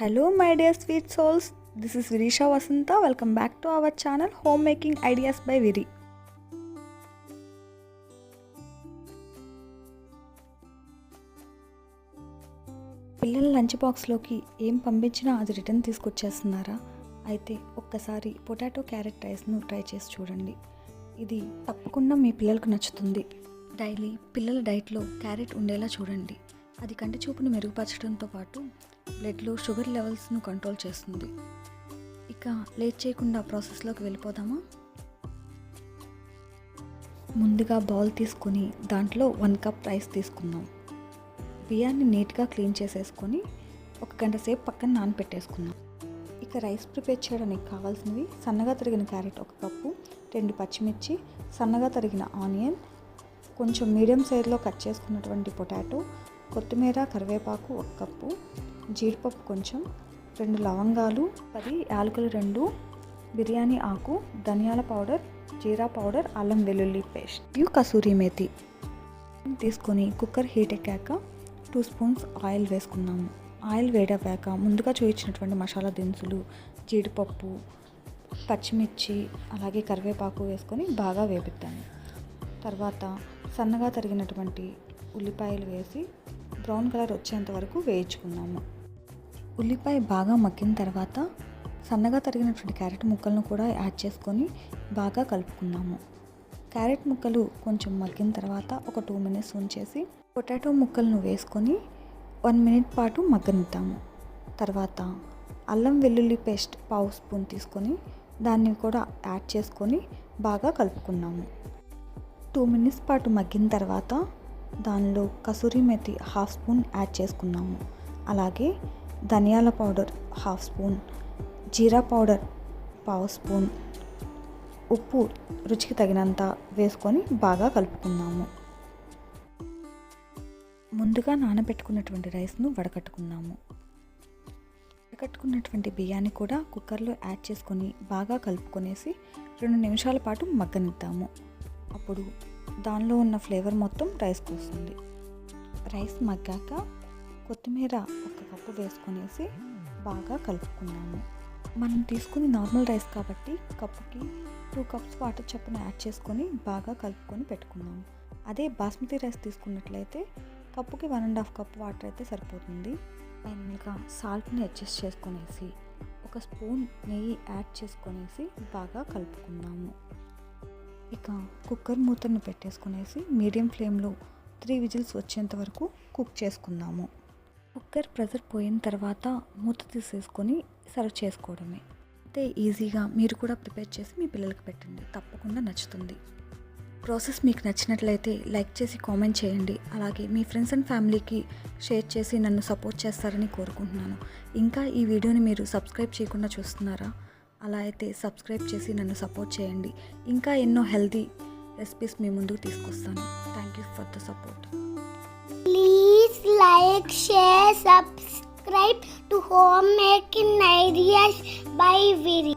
Hello my dear sweet souls this is Virisha Vasantha welcome back to our channel home making ideas by Viri పిల్లల lunch బాక్స్లోకి ఏం పంపించినా అది return తీసుకొచ్చేస్తున్నారా? అయితే ఒక్కసారి పొటాటో క్యారెట్ రైస్ను ట్రై చేసి చూడండి. ఇది తప్పకుండా మీ పిల్లలకు నచ్చుతుంది. డైలీ పిల్లల డైట్లో క్యారెట్ ఉండేలా చూడండి. అది కంటి చూపును మెరుగుపరచడంతో పాటు బ్లడ్లో షుగర్ లెవెల్స్ను కంట్రోల్ చేస్తుంది. ఇక లేట్ చేయకుండా ప్రాసెస్లోకి వెళ్ళిపోదామా? ముందుగా బౌల్ తీసుకొని దాంట్లో వన్ కప్ రైస్ తీసుకుందాం. బియ్యాన్ని నీట్గా క్లీన్ చేసేసుకొని ఒక గంట సేపు పక్కన నానపెట్టేసుకుందాం. ఇక రైస్ ప్రిపేర్ చేయడానికి కావాల్సినవి సన్నగా తరిగిన క్యారెట్ ఒక కప్పు రెండు పచ్చిమిర్చి సన్నగా తరిగిన ఆనియన్ కొంచెం మీడియం సైజులో కట్ చేసుకున్నటువంటి పొటాటో కొత్తిమీర కరివేపాకు ఒక కప్పు జీడిపప్పు కొంచెం రెండు లవంగాలు పది యాలకులు రెండు బిర్యానీ ఆకు ధనియాల పౌడర్ జీరా పౌడర్ అల్లం వెల్లుల్లి పేస్ట్. ఇవి కసూరి మేతి తీసుకొని కుక్కర్ హీట్ ఎక్కాక టూ స్పూన్స్ ఆయిల్ వేసుకున్నాము. ఆయిల్ వేడవ్వాక ముందుగా చూపించినటువంటి మసాలా దినుసులు జీడిపప్పు పచ్చిమిర్చి అలాగే కరివేపాకు వేసుకొని బాగా వేపిద్దాము తర్వాత సన్నగా తరిగినటువంటి ఉల్లిపాయలు వేసి బ్రౌన్ కలర్ వచ్చేంత వరకు వేయించుకున్నాము ఉల్లిపాయ బాగా మగ్గిన తర్వాత సన్నగా తరిగినటువంటి క్యారెట్ ముక్కలను కూడా యాడ్ చేసుకొని బాగా కలుపుకున్నాము క్యారెట్ ముక్కలు కొంచెం మగ్గిన తర్వాత ఒక టూ మినిట్స్ ఉంచేసి పొటాటో ముక్కలను వేసుకొని వన్ మినిట్ పాటు మగ్గనిద్దాము. తర్వాత అల్లం వెల్లుల్లి పేస్ట్ పావు స్పూన్ తీసుకొని దాన్ని కూడా యాడ్ చేసుకొని బాగా కలుపుకున్నాము టూ మినిట్స్ పాటు మగ్గిన తర్వాత దానిలో kasuri methi half spoon add చేసుకున్నాము. అలాగే ధనియాల powder half spoon jeera powder పావు స్పూన్ ఉప్పు రుచికి తగినంత వేసుకొని బాగా కలుపుకుందాము ముందుగా నానబెట్టుకున్నటువంటి రైస్ను వడకట్టుకున్నాము. వడకట్టుకున్నటువంటి బియ్యాన్ని కూడా కుక్కర్లో యాడ్ చేసుకొని బాగా కలుపుకొనేసి రెండు నిమిషాల పాటు మగ్గనిద్దాము. అప్పుడు దానిలో ఉన్న ఫ్లేవర్ మొత్తం రైస్కి వస్తుంది రైస్ మగ్గాక కొత్తిమీర ఒక కప్పు వేసుకునేసి బాగా కలుపుకున్నాము. మనం తీసుకుని నార్మల్ రైస్ కాబట్టి కప్పుకి టూ కప్స్ వాటర్ చొప్పున యాడ్ చేసుకొని బాగా కలుపుకొని పెట్టుకున్నాము. అదే బాస్మతి రైస్ తీసుకున్నట్లయితే కప్పుకి one and half cup water అయితే సరిపోతుంది. ఫైనల్గా సాల్ట్ని అడ్జస్ట్ చేసుకునేసి ఒక స్పూన్ నెయ్యి యాడ్ చేసుకొనేసి బాగా కలుపుకున్నాము. ఇక కుక్కర్ మూతను పెట్టేసుకునేసి మీడియం ఫ్లేమ్లో త్రీ విజిల్స్ వచ్చేంత వరకు కుక్ చేసుకుందాము. కుక్కర్ ప్రెజర్ పోయిన తర్వాత మూత తీసేసుకొని సర్వ్ చేసుకోవడమే. అయితే ఈజీగా మీరు కూడా ప్రిపేర్ చేసి మీ పిల్లలకి పెట్టండి. తప్పకుండా నచ్చుతుంది. ప్రాసెస్ మీకు నచ్చినట్లయితే లైక్ చేసి కామెంట్ చేయండి. అలాగే మీ ఫ్రెండ్స్ అండ్ ఫ్యామిలీకి షేర్ చేసి నన్ను సపోర్ట్ చేస్తారని కోరుకుంటున్నాను. ఇంకా ఈ వీడియోని మీరు సబ్స్క్రైబ్ చేయకుండా చూస్తున్నారా? అలా అయితే సబ్స్క్రైబ్ చేసి నన్ను సపోర్ట్ చేయండి. ఇంకా ఎన్నో హెల్తీ రెసిపీస్ మీ ముందుకు తీసుకొస్తాను. Thank you for the support please like share subscribe to home making ideas by Viri